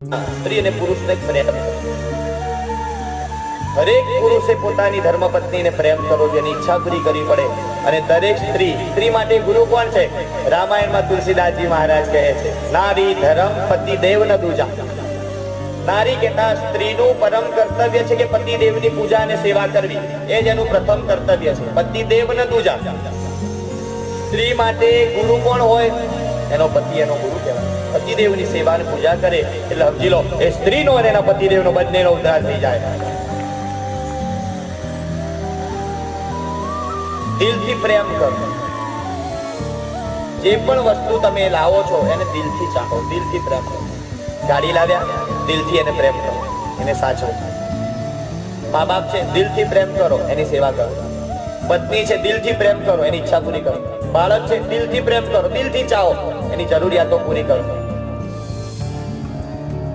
સ્ત્રી અને પુરુષને પ્રેમ દરેક પુરુષે પોતાની ધર્મપત્નીને પ્રેમ કરવો જોઈએ ઈચ્છા પૂરી કરવી પડે. અને દરેક સ્ત્રી સ્ત્રી માટે ગુરુ કોણ છે? રામાયણમાં તુલસીદાસજી મહારાજ કહે છે, નારી ધર્મ પતિ દેવ ન દૂજા. નારી કહેતા સ્ત્રીનું પરમ કર્તવ્ય છે કે પતિ દેવની પૂજા અને સેવા કરવી. એ જ એનું પ્રથમ કર્તવ્ય છે, પતિ દેવ ન દૂજા. સ્ત્રી માટે ગુરુ કોણ હોય? એનો પતિ એનો ગુરુ કહેવાય. પતિદેવની સેવા પૂજા કરે એટલે સમજી લો, એ સ્ત્રીનો અને એના પતિદેવનો બંનેનો ઉદ્ધાર થઈ જાય. દિલથી પ્રેમ કરો. જે પણ વસ્તુ તમે લાવો છો, એને દિલથી ચાહો, દિલથી પ્રેમ કરો. ગાડી લાવ્યા, દિલથી એને પ્રેમ કરો, એને સાચવો. મા બાપ છે, દિલથી પ્રેમ કરો, એની સેવા કરો. પત્ની છે, દિલથી પ્રેમ કરો, એની ઈચ્છા પૂરી કરો. બાળક છે, દિલથી પ્રેમ કરો, દિલથી ચાહો, એની જરૂરિયાતો પૂરી કરો.